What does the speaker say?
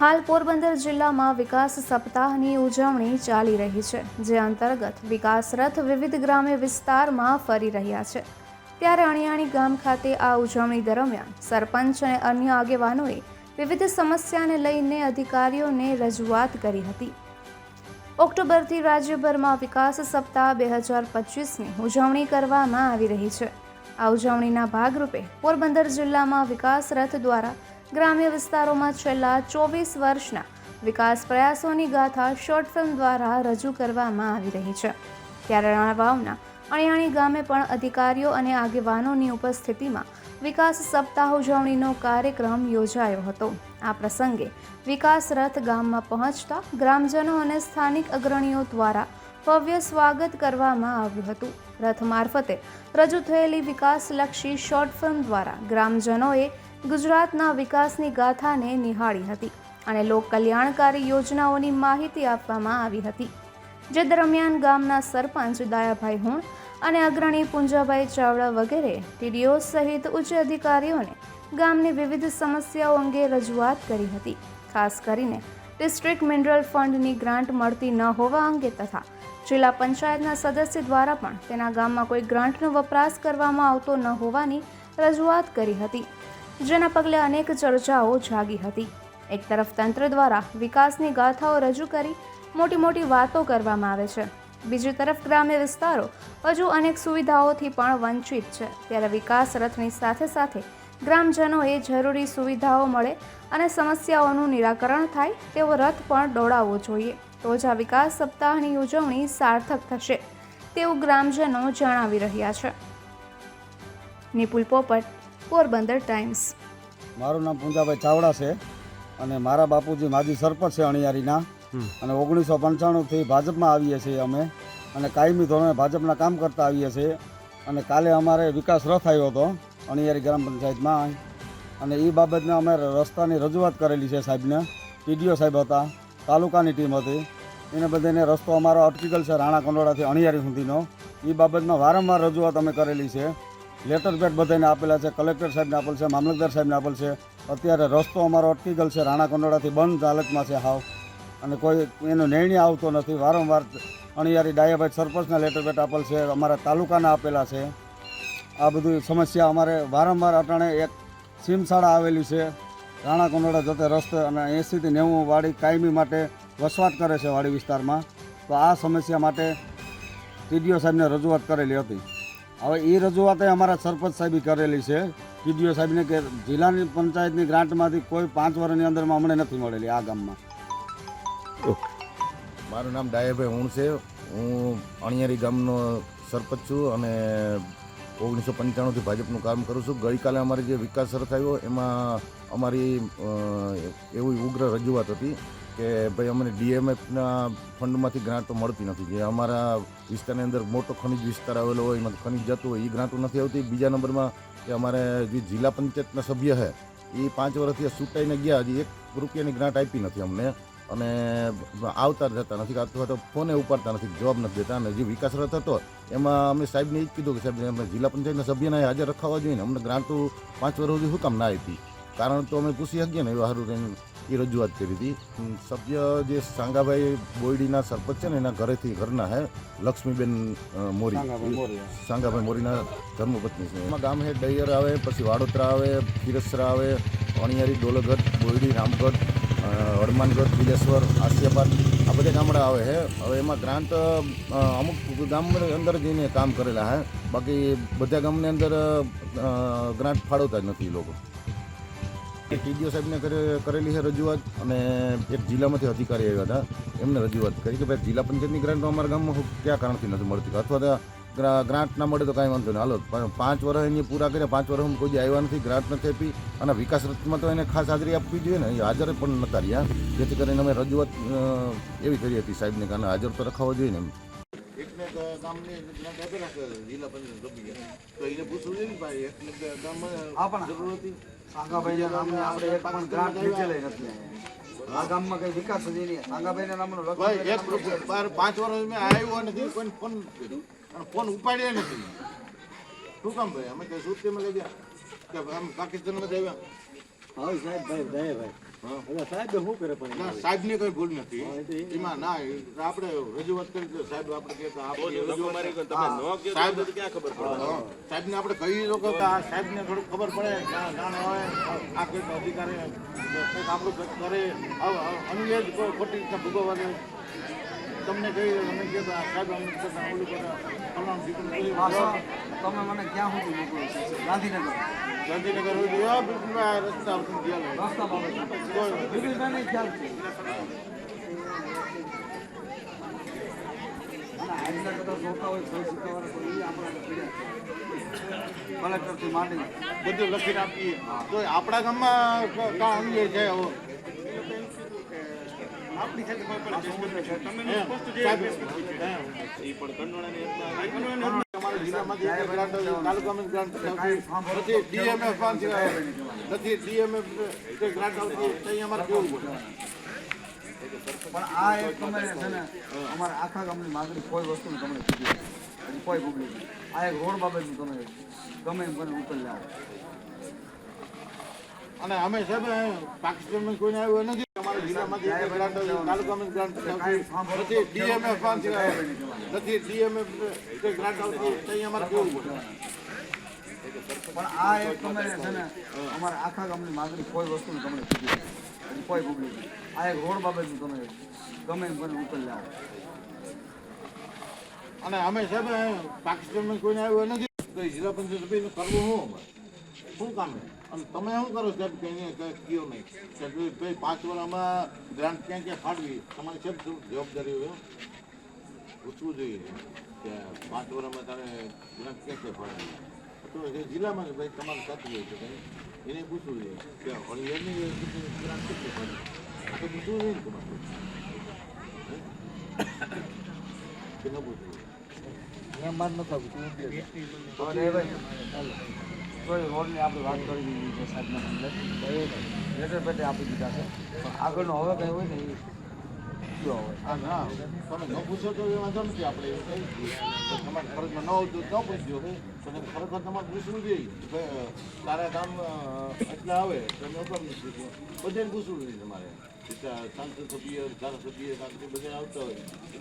હાલ પોરબંદર જિલ્લામાં વિકાસ સપ્તાહની ઉજવણી ચાલી રહી છે, જે અંતર્ગત વિકાસ રથ વિવિધ ગ્રામ્ય વિસ્તારમાં ફરી રહ્યા છે. ત્યારે અણિયાણી ગામ ખાતે આ ઉજવણી દરમિયાન સરપંચ અને અન્ય આગેવાનોએ વિવિધ સમસ્યાને લઈને અધિકારીઓને રજૂઆત કરી હતી. ઓક્ટોબરથી રાજ્યભરમાં વિકાસ સપ્તાહ બે હજાર પચીસની ઉજવણી કરવામાં આવી રહી છે. આ ઉજવણીના ભાગરૂપે પોરબંદર જિલ્લામાં વિકાસ રથ દ્વારા ગ્રામ્ય વિસ્તારોમાં છેલ્લા ચોવીસ વર્ષના વિકાસ પ્રયાસોની ગાથા શોર્ટ ફિલ્મ દ્વારા રજૂ કરવામાં આવી રહી છે. ત્યારે રણવાવના અણિયાણી ગામે પણ અધિકારીઓ અને આગેવાનોની ઉપસ્થિતિમાં વિકાસ સપ્તાહ ઉજવણીનો કાર્યક્રમ યોજાયો હતો. આ પ્રસંગે વિકાસ રથ ગામમાં પહોંચતા ગ્રામજનો અને સ્થાનિક અગ્રણીઓ દ્વારા ભવ્ય સ્વાગત કરવામાં આવ્યું હતું. રથ મારફતે રજૂ થયેલી વિકાસલક્ષી શોર્ટ ફિલ્મ દ્વારા ગ્રામજનોએ ગુજરાતના વિકાસની ગાથાને નિહાળી હતી અને લોક કલ્યાણકારી યોજનાઓની માહિતી આપવામાં આવી હતી. જે દરમિયાન ગામના સરપંચ દાયાભાઈ હુણ અને અગ્રણી પુંજાભાઈ ચાવડા વગેરે ટીડીઓ સહિત ઉચ્ચ અધિકારીઓને ગામની વિવિધ સમસ્યાઓ અંગે રજૂઆત કરી હતી. ખાસ કરીને ડિસ્ટ્રિક્ટ મિનરલ ફંડની ગ્રાન્ટ મળતી ન હોવા અંગે તથા જિલ્લા પંચાયતના સદસ્ય દ્વારા પણ તેના ગામમાં કોઈ ગ્રાન્ટનો વપરાશ કરવામાં આવતો ન હોવાની રજૂઆત કરી હતી. જેના પગલે અનેક ચર્ચાઓ જાગી હતી. એક તરફ તંત્ર દ્વારા વિકાસની ગાથાઓ રજૂ કરી મોટી મોટી વાતો કરવામાં આવે છે. બીજી તરફ ગ્રામ્ય વિસ્તારો હજુ અનેક સુવિધાઓથી પણ વંચિત છે. ત્યારે વિકાસ રથની સાથે સાથે ગ્રામજનોએ જરૂરી સુવિધાઓ મળે અને સમસ્યાઓનું નિરાકરણ થાય તેવો રથ પણ દોડાવવો જોઈએ. તો જ આ વિકાસ સપ્તાહની ઉજવણી સાર્થક થશે તેવું ગ્રામજનો જણાવી રહ્યા છે. નિપુલ પોપટ પોરબંદર ટાઈમ્સ. મારું નામ પૂંજાભાઈ ચાવડા છે અને મારા બાપુજી માજી સરપંચ છે અણિયારીના. અને ઓગણીસો પંચાણુંથી ભાજપમાં આવીએ છીએ અમે અને કાયમી ધોરણે ભાજપના કામ કરતા આવીએ છીએ. અને કાલે અમારે વિકાસ રથ આવ્યો હતો અણિયારી ગ્રામ પંચાયતમાં. અને એ બાબતને અમે રસ્તાની રજૂઆત કરેલી છે સાહેબને. પીડીઓ સાહેબ હતા તાલુકાની ટીમ હતી. એને બધાને રસ્તો અમારો અટકી ગયેલ છે રાણા કંડોળાથી અણિયારી સુધીનો. એ બાબતમાં વારંવાર રજૂઆત અમે કરેલી છે. લેટર પેડ બધાને આપેલા છે, કલેક્ટર સાહેબને આપેલ છે, મામલતદાર સાહેબને આપેલ છે. અત્યારે રસ્તો અમારો અટકી ગયેલ છે, રાણા કંડોળાથી બંધ હાલતમાં છે હાવ. અને કોઈ એનો નિર્ણય આવતો નથી. વારંવાર અણિયારી ડાયાભાઈ સરપંચના લેટર પેડ આપેલ છે, અમારા તાલુકાના આપેલા છે. આ બધી સમસ્યા અમારે વારંવાર અટાણે એક સીમશાળા આવેલી છે, રાણા કંડોળા જતે રસ્તે અને એંસીથી નેવું વાડી કાયમી માટે વસવાટ કરે છે વાડી વિસ્તારમાં. તો આ સમસ્યા માટે ટીડીઓ સાહેબને રજૂઆત કરેલી હતી. હવે એ રજૂઆતે અમારા સરપંચ સાહેબે કરેલી છે. પીડીઓ સાહેબને કે જિલ્લાની પંચાયતની ગ્રાન્ટમાંથી કોઈ પાંચ વર્ષની અંદરમાં અમને નથી મળેલી આ ગામમાં. મારું નામ ડાયાભાઈ હુણ છે. હું અણિયારી ગામનો સરપંચ છું અને ઓગણીસો પંચાણુંથી ભાજપનું કામ કરું છું. ગઈકાલે અમારે જે વિકાસ સર થયો એમાં અમારી એવી ઉગ્ર રજૂઆત હતી. કે ભાઈ અમને ડીએમએફના ફંડમાંથી ગ્રાન્ટો મળતી નથી. જે અમારા વિસ્તારની અંદર મોટો ખનિજ વિસ્તાર આવેલો હોય, એમાં ખનિજ જતું હોય એ ગ્રાન્ટો નથી આવતી. બીજા નંબરમાં કે અમારે જે જિલ્લા પંચાયતના સભ્ય છે એ પાંચ વર્ષથી છૂટાઈને ગયા, હજી એક રૂપિયાની ગ્રાન્ટ આપી નથી અમને. અને આવતા જતા નથી અથવા તો ફોને ઉપાડતા નથી, જવાબ નથી દેતા. અને જે વિકાસ રથ હતો, એમાં અમે સાહેબને એ જ કીધું કે સાહેબ, અમે જિલ્લા પંચાયતના સભ્યને હાજર રખાવા જોઈએ ને. અમને ગ્રાન્ટો પાંચ વર્ષ સુધી શું કામ ના આપી? કારણ તો અમે પૂછી શકીએ ને એવા સારું રહીને એ રજૂઆત કરી હતી. સભ્ય જે સાંગાભાઈ બોયડીના સરપંચ છે ને એના ઘરેથી ઘરના હે લક્ષ્મીબેન મોરી. સાંગાભાઈ મોરીના ધર્મપત્ની છે. એમાં ગામ હે ડૈયર આવે પછી વાડોદરા આવે ખીરસરા આવે અણિયારી ડોલગઢ બોયડી રામગઢ હનુમાનગઢ હડમાનગઢ બિલેશ્વર આસિયાબાદ આ બધા ગામડા આવે છે હવે એમાં ગ્રાન્ટ અમુક ગામની અંદર જઈને કામ કરેલા હે. બાકી બધા ગામની અંદર ગ્રાન્ટ ફાળવતા જ નથી લોકો. ટીડીઓ સાહેબને કરેલી છે રજૂઆત અને એક જિલ્લામાંથી અધિકારી આવ્યા હતા. એમને રજૂઆત કરી કે ભાઈ જિલ્લા પંચાયતની ગ્રાન્ટ તો અમારા ગામમાં કયા કારણથી નથી મળતી? અથવા તો ગ્રા- ગ્રાન્ટ ના મળે તો કાંઈ વાંધો નહીં. હાલો પણ પાંચ વર્ષ એને પૂરા કર્યા પાંચ વર્ષ કોઈ આવ્યા નથી ગ્રાન્ટ નથી આપી અને વિકાસ રથમાં તો એને ખાસ હાજરી આપવી જોઈએ ને. એ હાજર પણ નતા રહ્યા. જેથી કરીને અમે રજૂઆત એવી કરી હતી સાહેબને કારણે હાજર તો રખાવો જોઈએ ને એમ. જિલ્લા પંચાયત તો એને પૂછવું જોઈએ ભાઈ એકને ગામમાં જરૂર હતી? સાંગાભાઈના નામની આપણે એક પણ ગ્રાન્ટ લીધેલી નથી. આ ગામમાં કઈ વિકાસ જ નહીં. સાંગાભાઈના નામનો એક બાર પાંચ વર્ષ મેં આવ્યો નથી કોઈ ફોન ફોન ઉપાડ્યા નથી. શું કામ ભાઈ? અમે કઈ સુરતીમાં લઈ ગયા? કે આમ પાકિસ્તાનમાં જ આવ્યા? હા સાહેબ ભાઈ ભાઈ ભાઈ. ના સાહેબની કોઈ ભૂલ નથી. એમાં ના આપણે રજૂઆત કરી તો સાહેબ આપણે સાહેબ ને સાહેબને આપણે કહી દો કે આ સાહેબને થોડું ખબર પડે ના હોય આ કંઈક અધિકારી આપણું કરે. આવ- આવ- અન્ય જ કોઈ ખોટી રીતના ભોગવવા દે. તમને કહી કહો કે આ સાહેબ અમે ઓલું કરે તમે મને ક્યાં સુધી મોકલો છો ગાંધીનગર. ગાંધીનગર હોય તો બિલકુલ આ રસ્તા ઉપર ગયા. રસ્તા બાબતે. બિલકુલ મને ખ્યાલ છે. આજના કદાચ જોતા હોય કોઈ સિક્કાવાળા કોઈ આપણા કલેક્ટરથી માંડી બધું લખીને આપીએ. તો આપણા ગામમાં ક- કાં અન્યાય છે આપણી સાથે કોઈ પણ. તમે સ્પષ્ટ જે સાહેબ, છે. એ પણ કંડોળાની હાથમાં- અમારા જિલ્લામાંથી એક ગ્રાન્ટ તાલુકામાં ગ્રાન્ટ નથી. DMF માંથી નથી DMF કે ગ્રાન્ટ આવતી, તો અમારે કેવું પડે પણ આ એક તમે છે ને અમારા આખા ગામની માગણી કોઈ વસ્તુની તમને કીધી કોઈ પબ્લિક આ એક રોડ બાબતનું તમે ગમે એમ કરીને ઉકેલ લાવો. અને અમે સાહેબ પાકિસ્તાનમાં કોઈને આવ્યું નથી. અમારા જિલ્લામાંથી તાલુકામાં ગ્રાન્ટ નથી DMF નથી ડીએમએફ ગ્રાન્ટ આવતી, ત્યાં અમારે કેવું પડે પણ આ એક તમે છે ને અમારા આખા ગામની માગણી કોઈ વસ્તુની તમને કીધી. કોઈ પબ્લિક આ એક રોડ બાબતનું તમે ગમે એમ કરીને ઉકેલ લાવો. અને અમે સાહેબ પાકિસ્તાનમાં કોઈને આવ્યું નથી. તો જિલ્લા પંચાયત કરવું શું અમારે? શું કામ છે? અને તમે શું કરો સાહેબ કે કયો નહીં કે ભાઈ પાંચ વર્ષમાં ગ્રાન્ટ ક્યાં ક્યાં ફાળવી તમારી સાહેબ શું જવાબદારી હોય પૂછવું જોઈએ કે પાંચ વર્ષમાં તારે ગ્રાન્ટ ક્યાં ક્યાં ફાળવી તો એ જિલ્લામાં જ ભાઈ તમારે સાચું હોય છે એને પૂછવું જોઈએ કે અળિયાની ગ્રાન્ટ કેટલી ફાળવી તો પૂછવું જોઈએ ને તમારે? કે ન પૂછવું હવે નથી ભાઈ કોઈ રોડની આપણે વાત કરી દીધી છે સાહેબના અંદર. લેટર પેટે આપી દીધા છે. પણ આગળનો હવે કંઈ હોય ને એ કયો હવે? તમે ન પૂછો તો એ વાંધો આપણે એવું કહી તમારે ફરજમાં ન હોય તો ન પૂછજો. પણ ખરેખર તમારે પૂછવું જોઈએ. તારા કામ એટલા આવે તો મેં નથી બધાને પૂછવું જોઈએ તમારે. સાંસદ સભ્ય, ધારાસભ્ય કાંકરી બધા આવતા હોય.